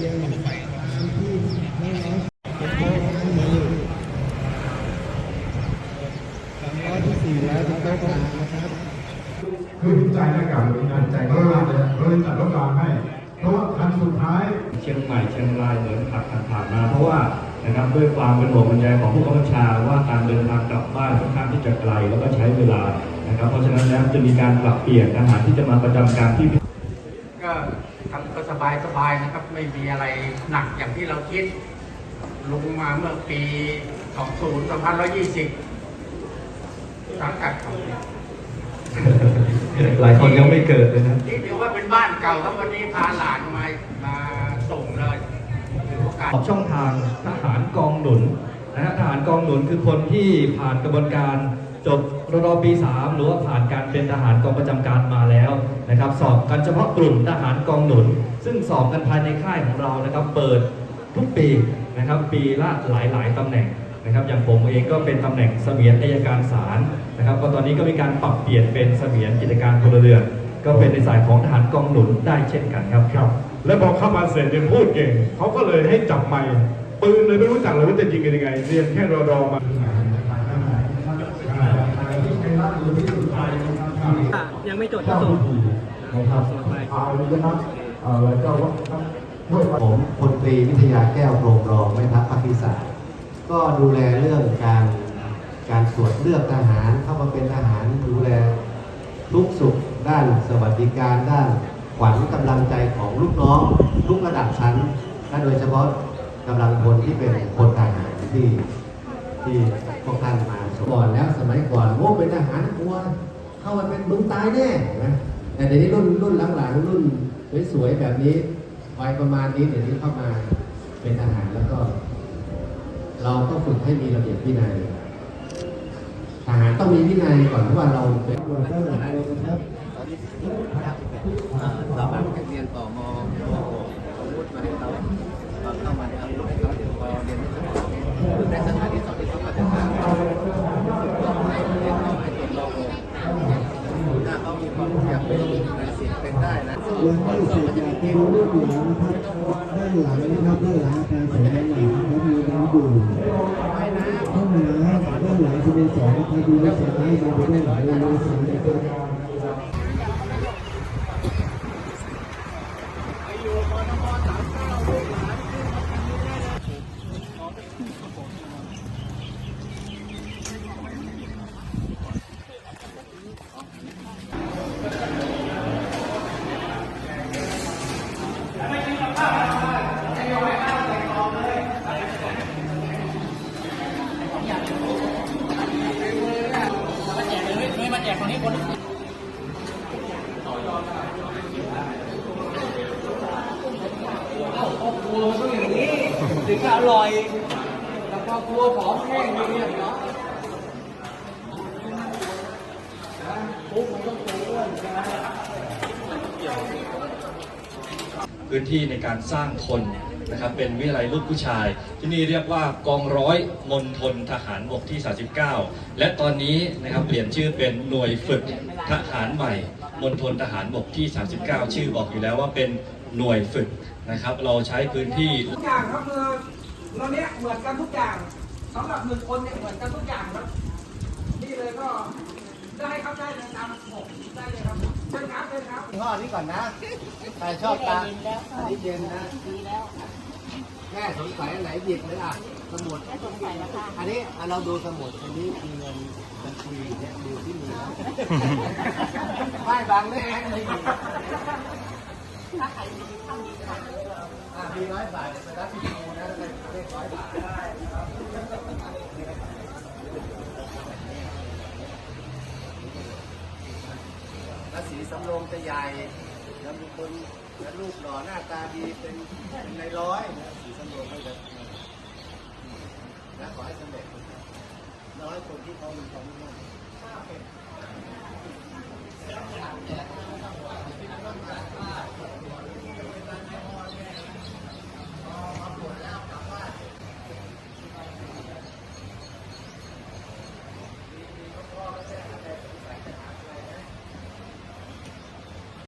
รียงตามที่น้องๆเป็นโต๊ะนั่งมือสองร้อยที่สี่ร้อยเป็นะกลางนะครับคือใจหน้ากากมีงานใจมากเลยเลยจัดรถรางให้ เพราะว่าคันสุดท้ายเชียงใหม่เชียงรายเหมือนผ่านผ่านมาเพราะว่านะครับด้วยความเป็นห่วงบรรยายของผู้กำกับชาว่าการเดินทางกลับบ้านค่อนข้างที่จะไกลแล้วก็ใช้เวลานะครับ เพราะฉะนั้นแล้วจะมีการปรับเปลี่ยนทหารที่จะมาประจำการที่ก็ สบายสบายๆนะครับ ไม่มีอะไรหนักอย่างที่เราคิด ลงมาเมื่อปี 20 2120สังกัดของหลายคนยังไม่เกิดเลยนะนี่ถือว่าเป็นบ้านเก่าครับวันนี้พาหลานมามาส่งเลยถือโอกาสออกช่องทางทหารกองหนุนนะฮะทหารกองหนุนคือคนที่ผ่านกระบวนการจบ รดปี 3 หรือว่าผ่านการเป็นทหารกองประจำการมาแล้วนะครับ สอบกันเฉพาะกลุ่มทหารกองหนุน ซึ่งสอบกันภายในค่ายของเรานะครับ เปิดทุกปีนะครับ ปีละหลายๆตำแหน่งนะครับ อย่างผมเองก็เป็นตำแหน่งเสมียนอัยการศาลนะครับ ก็ตอนนี้ก็มีการปรับเปลี่ยนเป็นเสมียนกิจการพลเรือนก็เป็นในสายของทหารกองหนุนได้เช่นกันครับครับ แล้วพอเข้ามาเสร็จเนี่ยพูดเก่งเขาก็เลยให้จับไมค์ปืนเลยไม่รู้จักเลยว่าจะยิงกันยังไงเรียนแค่รอดอมา ยังไม่จดก็ส่งนะครับเอาเลยนะครับเอาแล้วก็ว่าด้วยผมพลตรีวิทยาแก้วโรงรองแม่ทัพภาคที่สามก็ดูแลเรื่องการการตรวจเลือกทหารเข้ามาเป็นทหารดูแลทุกสุขด้านสวัสดิการด้านขวัญกำลังใจของลูกน้องทุกระดับชั้นและโดยเฉพาะกำลังพลที่เป็นพลทหารที่ที่พวกท่านมาก่อนแล้วสมัยก่อนโอ้เป็นทหารกลัว เข้ามาเป็นมึงตายแน่นะแต่เดี๋ยวนี้รุ่นรุ่นหลังๆรุ่นสวยๆแบบนี้วัยประมาณนี้เดี๋ยวนี้เข้ามาเป็นทหารแล้วก็ เราก็ฝึกให้มีระเบียบวินัยทหารต้องมีวินัยก่อนเพราะว่าเราเป็นตรวจด้านหลังเลยนะครับเราแบบเรียนต่อมอาวุธมาให้เขาตอนเข้ามาในอาวุธให้เขาเดี๋ยวพอเรียนในสถานที่สองที่เขาก็จะทำเราให้เรียนเข้าให้ตรวจรอถ้าเขามีความอยากเป็นในสิ่งเป็นได้นะ ยังไม่เสร็จอยากจะดูรูปหลังนะครับด้านหลังนะครับด้านหลังอาคารสองด้านหลังนะครับมีน้ำดื่มห้องน้ำด้านหลังจะเป็นสองนะครับดูแล้วเสร็จให้ดูไปด้านหลังเลยครับ สองนะครับถึงจะอร่อย แล้วพอกลัวผอมแห้งอย่างเงี้ยเนาะพื้นที่ในการสร้างคนนะครับเป็นวิทยาลัยลูกผู้ชาย ที่นี่เรียกว่ากองร้อยมณฑลทหารบกที่ 39 และตอนนี้นะครับเปลี่ยนชื่อเป็นหน่วยฝึกทหารใหม่มณฑลทหารบกที่ 39 ชื่อบอกอยู่แล้วว่าเป็นหน่วยฝึกนะครับ เราใช้พื้นที่ทุกอย่างครับคือเราเนี้ยเหมือนกันทุกอย่างสำหรับหนึ่งคนเนี่ยเหมือนกันทุกอย่างครับนี่เลยก็ได้ครับได้เลยตามผมได้เลยครับเชิญครับเชิญครับข้อนี้ก่อนนะใครชอบตาอันนี้เย็นนะแม่สงสัยอันไหนหยิบเลยอะสมุด ไม่สงสัยแล้วค่ะอันนี้อะเราดูสมุดอันนี้มีเงินบัญชีเนี่ยดูที่มีนะไม่บางเลขไม่มีอะมีร้อยบาทเดี๋ยวไปรับที่ดูนะเลขร้อยบาทได้ครับแล้วสีสำโรงจะใหญ่แล้วมีคน และรูปหล่อหน้าตาดีเป็นเป็นในร้อยนะสีสำโรงก็จะนะขอให้สำเร็จน้อยคนที่เขามีความมุ่งมั่น